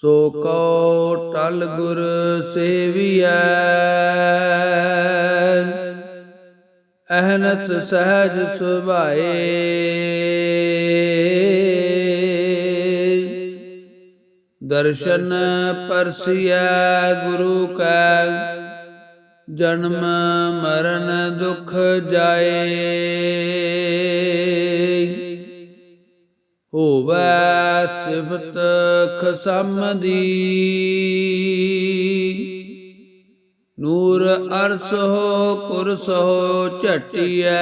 ਸੋ Q ਟਲ ਗੁਰ ਸੇਵੀਐ। ਅਹਨਤ ਸਹਜ ਸੁਭਾਏ। ਦਰਸ਼ਨ ਪਰਸਿਐ ਗੁਰੂ ਕੈ। ਜਨਮ ਮਰਨ ਦੁਖ ਜਾਏ। ਹੋਵੈ ਸਿਫਤ ਖਸਮ ਦੀ ਨੂਰ ਅਰਸ ਹੋ, ਕੁਰਸ ਹੋ, ਝਟਿਐ।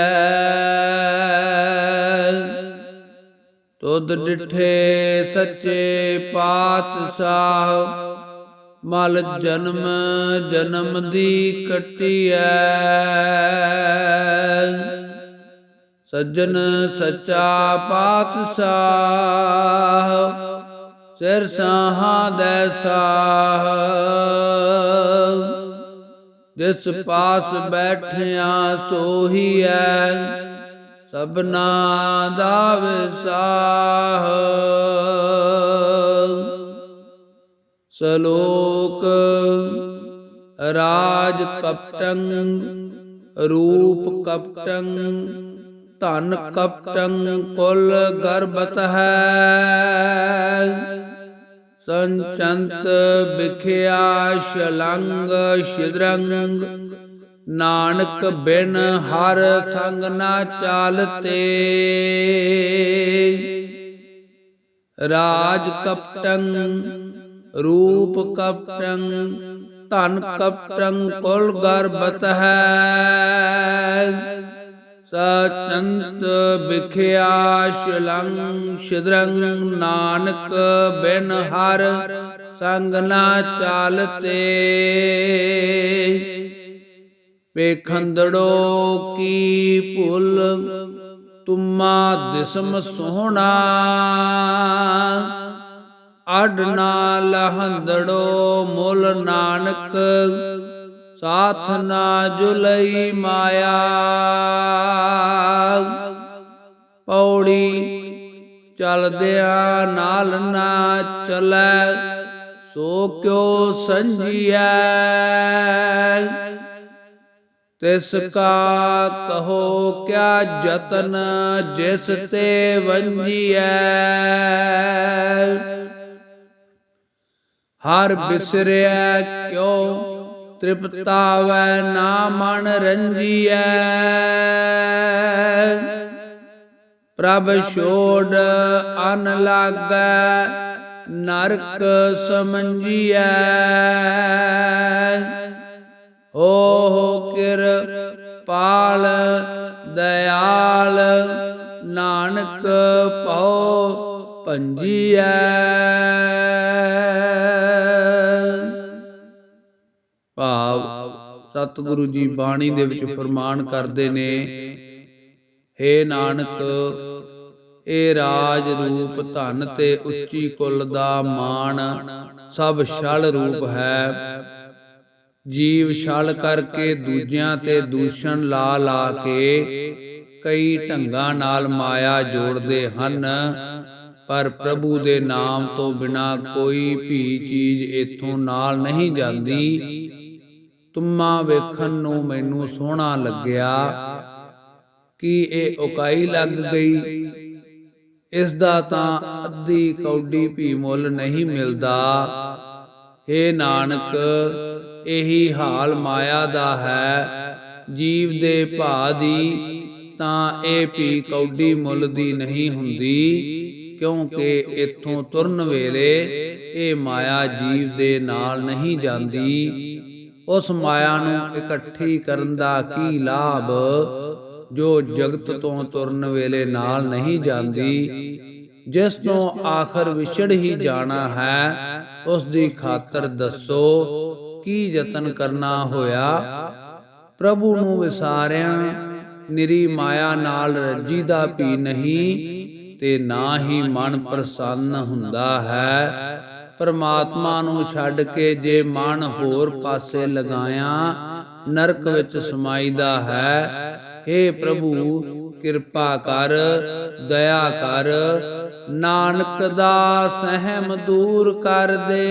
ਤੁਧ ਡਿਠੇ ਸੱਚੇ ਪਾਤਸ਼ਾਹ, ਮਲ ਜਨਮ ਜਨਮ ਦੀ ਕਟਿਐ। ਸੱਜਣ ਸੱਚਾ ਪਾਤਸ਼ਾਹ, ਸਿਰ ਸਾਹਾਂ ਦੇ ਸਾਹ। ਜਿਸ ਪਾਸ ਬੈਠਿਆ ਸੋਹੀ ਸੋਹੀਐ, ਸਭਨਾ ਦਾ ਵਿਸਾਹ। ਸ਼ਲੋਕ, ਰਾਜ ਕਪਟੰ, ਰੂਪ ਕਪਟੰ ਧਨ ਕਪਟੰ ਕੁਲ ਗਰਬਤ ਹੈ। ਸੰਚੰਤ ਵਿਖਿਆ ਸ਼ਲੰਗ ਸ਼ਿਦਰੰਗ। ਨਾਨਕ ਬਿਨ ਹਰ ਸੰਗ ਨਾ ਚਾਲਤੇ। ਰਾਜ ਕਪਟੰ ਰੂਪ ਕਪਟੰ ਧਨ ਕਪਟੰ ਕੁਲ ਗਰਬਤ ਹੈ। ਸਚੰਤ ਵਿਖਿਆ ਸ਼ਲੰਗ ਸ਼ਿਦਰੰਗ ਨਾਨਕ ਬਿਨ ਹਰ ਸੰਗ ਨਾ ਚਾਲਤੇ। ਵੇਖੰਦੜੋ ਕੀ ਭੁੱਲ ਤੁਮਾ ਦਿਸਮ ਸੋਹਣਾ। ਅਡ ਨਾ ਲਹੰਦੜੋ ਮੁੱਲ ਨਾਨਕ, ਸਾਥ ਨਾ ਜੁਲਈ ਮਾਇਆ। ਚਲਦਿਆਂ ਨਾਲ ਨਾ ਚਲੈ, ਸੋ ਕਿਉ ਸੰਜੀਐ? ਤਿਸ ਕਾ ਕਹੋ, ਕਿਆ ਜਤਨ ਜਿਸ ਤੇ ਵੰਜੀਐ? ਹਰ ਬਿਸਰਿਆ ਕਿਉ, ਤ੍ਰਿਪਤਾਵੈ ਨਾ ਮਨ ਰੰਜੀਐ? ਪ੍ਰਭ ਛੋੜ ਅਨ ਲਾਗੈ, ਨਰਕ ਸਮੰਜੀਐ ਓਹ ਕਿਰ ਪਾਲ ਦਇਆਲ, ਨਾਨਕ ਪਉ ਭੰਜੀਐ ਭਾਵ ਸਤਿਗੁਰੂ ਜੀ ਬਾਣੀ ਦੇ ਵਿੱਚ ਫਰਮਾਨ ਕਰਦੇ ਨੇ, ਹੇ ਨਾਨਕ ਇਹ ਰਾਜ ਰੂਪ ਧਨ ਤੇ ਉੱਚੀ ਕੁਲ ਦਾ ਮਾਣ ਸਭ ਛਲ ਰੂਪ ਹੈ। ਜੀਵ ਛਲ ਕਰਕੇ ਦੂਜਿਆਂ ਤੇ ਦੂਸ਼ਣ ਲਾ ਲਾ ਕੇ ਕਈ ਢੰਗਾਂ ਨਾਲ ਮਾਇਆ ਜੋੜਦੇ ਹਨ, ਪਰ ਪ੍ਰਭੂ ਦੇ ਨਾਮ ਤੋਂ ਬਿਨਾ ਕੋਈ ਵੀ ਚੀਜ਼ ਇਥੋਂ ਨਾਲ ਨਹੀਂ ਜਾਂਦੀ। ਤੁਮਾ ਵੇਖਣ ਨੂੰ ਮੈਨੂੰ ਸੋਹਣਾ ਲੱਗਿਆ ਕਿ ਇਹ ਉਕਾਈ ਲੱਗ ਗਈ। ਇਸ ਦਾ ਤਾਂ ਅੱਧੀ ਕੌਡੀ ਵੀ ਮੁੱਲ ਨਹੀਂ ਮਿਲਦਾ। ਏ ਨਾਨਕ, ਇਹੀ ਹਾਲ ਮਾਇਆ ਦਾ ਹੈ। ਜੀਵ ਦੇ ਭਾ ਦੀ ਤਾਂ ਇਹ ਵੀ ਕੌਡੀ ਮੁੱਲ ਦੀ ਨਹੀਂ ਹੁੰਦੀ, ਕਿਉਂਕਿ ਇੱਥੋਂ ਤੁਰਨ ਵੇਲੇ ਇਹ ਮਾਇਆ ਜੀਵ ਦੇ ਨਾਲ ਨਹੀਂ ਜਾਂਦੀ। ਉਸ ਮਾਇਆ ਨੂੰ ਇਕੱਠੀ ਕਰਨ ਦਾ ਕੀ ਲਾਭ? ਜੋ ਜਗਤ ਤੋਂ ਤੁਰਨ ਵੇਲੇ ਨਾਲ ਨਹੀਂ ਜਾਂਦੀ, ਜਿਸ ਤੋਂ ਆਖਰ ਵਿਛੜ ਹੀ ਜਾਣਾ ਹੈ, ਉਸ ਦੀ ਖਾਤਰ ਦੱਸੋ, ਕੀ ਯਤਨ ਕਰਨਾ ਹੋਇਆ? ਪ੍ਰਭੂ ਨੂੰ ਵਿਸਾਰਿਆਂ, ਨਿਰੀ ਮਾਇਆ ਨਾਲ ਰੱਜੀ ਦਾ ਪੀ ਨਹੀਂ, ਤੇ ਨਾ ਹੀ ਮਨ ਪ੍ਰਸੰਨ ਹੁੰਦਾ ਹੈ। ਪਰਮਾਤਮਾ ਨੂੰ ਛੱਡ ਕੇ ਜੇ ਮਨ ਹੋਰ ਪਾਸੇ ਲਗਾਇਆ, ਨਰਕ ਵਿੱਚ ਸਮਾਈਦਾ ਹੈ हे ਪ੍ਰਭੂ ਕਿਰਪਾ ਕਰ ਦਇਆ ਕਰ ਨਾਨਕ ਦਾ ਸਹਿਮ ਦੂਰ ਕਰ ਦੇ।